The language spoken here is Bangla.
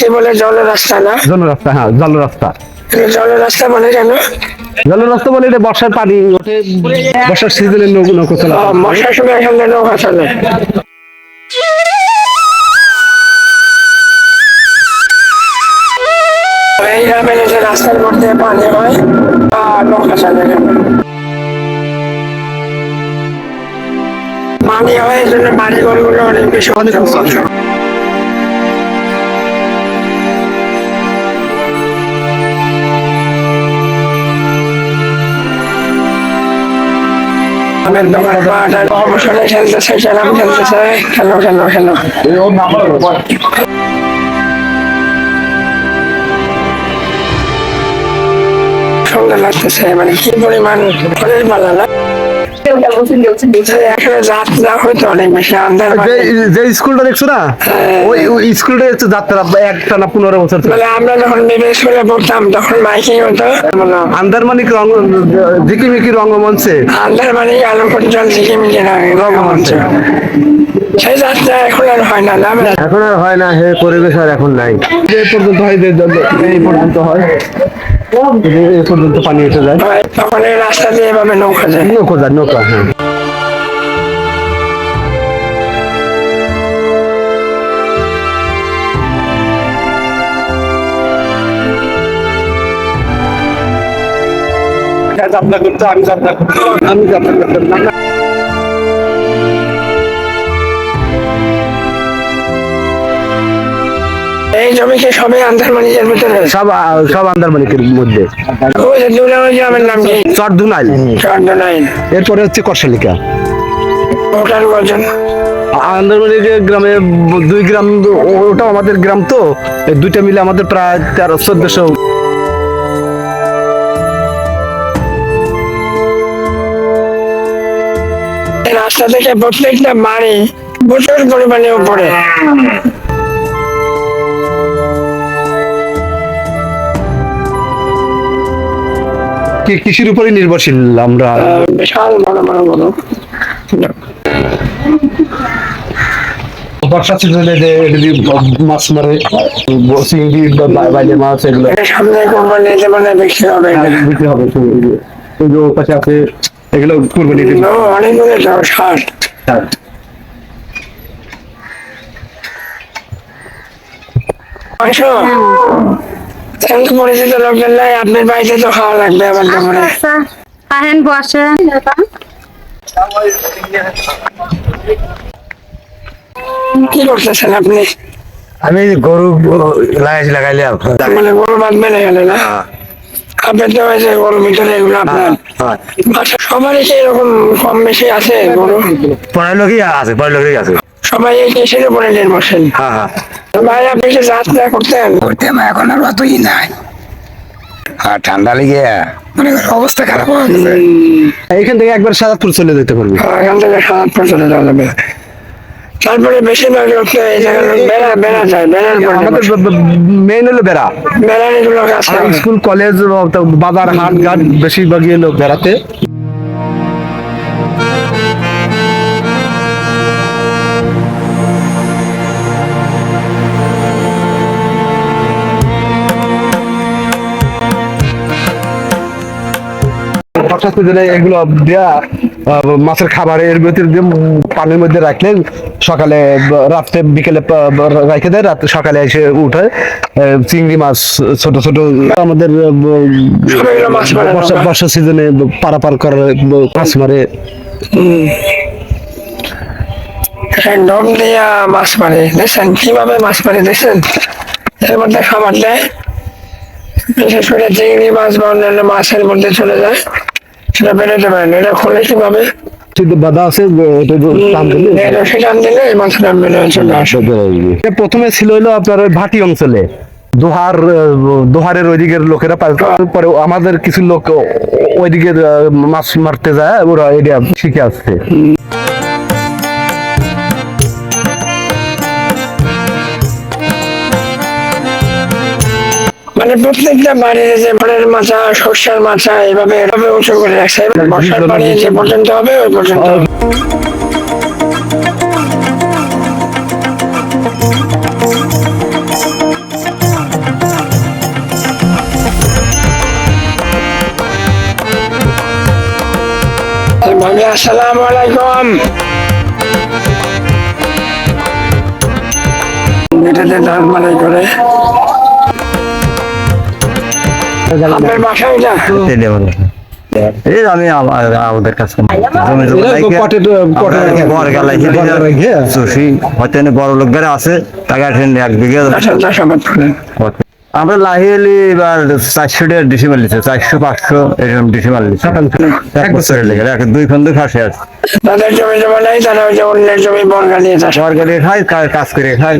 কি বলে জলের রাস্তা না? জল রাস্তা হ্যাঁ জল রাস্তা। জলের রাস্তা বলে কেন? জল রাস্তা বলে এটা বর্ষার পানি ওঠে বর্ষার সিজনে নৌকো চলা মশার সময় এখান নৌকা চলে। রাস্তার মধ্যে পানি হয় আর নৌকা চলে পানি হয় এই জন্য বাড়ি ঘরগুলো অনেক বেশি ক্ষতিগ্রস্ত। আমের দোকান খেলতেছে ক্যারাম খেলতেছে খেলো খেলো খেলো সুন্দর লাগতেছে মানে কি পরিমাণ ফলের পালা না এখানে যাত্রা হয়তো অনেক যে স্কুলটা দেখছ না? ওই ওই স্কুলটা হচ্ছে যাত্রা একটা না পনেরো বছর। মানে আমরা যখন পড়তাম তখন মাইকিং হতো। বলো, আন্দারমানিক রঙ ঝিকিমিকি রঙ্গমঞ্চে। আন্ধার মানে আলো পর্যন্ত ঝিকিমিকি রঙমঞ্চ সেই যাত্রা এখন আর হয় না না এখন আর হয় না হে পরিবেশ আর এখন নাই। যে পর্যন্ত হয় এই পর্যন্ত হয়। এই পর্যন্ত পানি এসে যায়। তখন এই রাস্তা দিয়ে এভাবে নৌকা যায়। নৌকা যায় নৌকা হ্যাঁ। যাত্রা করতে আমি যাত্রা করতে। আমি যাত্রা করতাম না। ভিতরে সব সব আন্দারমানিকের মধ্যে। গ্রামের নাম কি? চরদুনাইল। এরপরে হচ্ছে করশালিকা। ভোটার গজন আন্দারমানিক গ্রামে দুই গ্রাম ওটাও আমাদের গ্রাম তো। দুইটা মিলে আমাদের প্রায় তেরো চোদ্দশো। রাস্তা থেকে প্রত্যেকটা বাড়ি প্রচুর পরিমাণে উপরে। কৃষির উপরে নির্ভরশীল আমরা? বিশাল বড় বড় বড়। বর্ষা সিজনে যে দিয়ে মাছ মারে চিংড়ি বা বা- বাইলে মাছ এগুলো। সামনে মানে বিক্রি হবে। এটা। বিক্রি হবে তো এই যে- এই যে ওর পাশে আছে এগুলো কুরবানি অনেকগুলো যাও ষাট মাংস এত পরিচিত আপনার বাড়িতে তো খাওয়া লাগবে আবার দুপুরে। আচ্ছা। আহেন বসেন। কি করতেছেন আপনি? আমি গরু লাগাইছি লাগাইলাম। মানে গরু বাঁধবেন এখানে না? আপনি তো যে গরুর ভিতরে এগুলো আপনার আচ্ছা সবারই কি এরকম কম বেশি আছে গরু? পড়ার লোকই আছে পড়ার লোকই আছে। সবাই এই কৃষির উপরে নির্ভরশীল। হ্যাঁ হ্যাঁ। ভাই আপনি কি যাত্রা করতেন। করতাম এখন আর অতই নাই। আর ঠান্ডা লেগে মানে অবস্থা খারাপ হয়ে এইখান থেকে একবার সাদাতপুর চলে যেতে পারবি। আর এখান থেকে সাত চলে যাওয়া যাবে। তারপরে বেশিরভাগ লোক বেড়া বেড়া যায় বেড়ার আমাদের মেইন হলো বেড়া। বেড়ার এগুলো স্কুল কলেজ বাজার হাট ঘাট বেশিরভাগই এলো বেড়াতে। বর্ষা সিজনে এগুলো দেয়া মাছের খাবার এর ভিতরে দিয়ে পানির মধ্যে রাখলেন সকালে রাত্রে বিকেলে রেখে দেয় রাত্রে সকালে এসে উঠে চিংড়ি মাছ ছোট ছোট আমাদের বর্ষা। সিজনে পারাপার করে ব- মাছ মারে। ডম দিয়া মাছ মারে দেখছেন? কীভাবে মাছ মারে দেখছেন? এর মধ্যে খাবার দেয়। বিশেষ করে চিংড়ি মাছ বা অন্যান্য মাছের মধ্যে চলে যায়। সেটা বেরোতে পারে না এটা খোলে কীভাবে? কিন্তু বাধা আছে এটা ব- টান দিলে। এটা সেখান দিলে এই মাছটা বেরোয় চলে আসে প্রথমে ছিল হলো আপনার ওই ভাটি অঞ্চলে। দোহার দোহারের ওইদিকের লোকেরা পরে আমাদের কিছু লোক ওইদিকে মাছ মারতে যায় ওরা এরিয়া শিখে আসছে। মানে প্রত্যেকটা বাড়ির যে পাড়ের মাথা সর্ষার মাথা এভাবে এভাবে উঁচু করে রাখছে। বর্ষার পানি যে পর্যন্ত হবে ওই পর্যন্ত ভাবি আসসালামু আলাইকুম। এটাতে দাঁত মালাই করে। আপনার বাসা এটা? বলে এই আমি আমাদের কাছে বড় আছে তাকে এক বিঘা চাষা- চাষাবাদ করেন আমরা লাহিয়ালি এবার চারশো টাকা ডিসি মারলিছে চারশো পাঁচশো এরকম ডিসি মারলিছে এক বছরের লেগে এক দুই খন্দ খাসে আছে। তাদের জমি জমা নাই তারা ওই যে অন্যের জমি বর্গা নিয়ে চাষ সরকারি খায় কাজ করে খায়।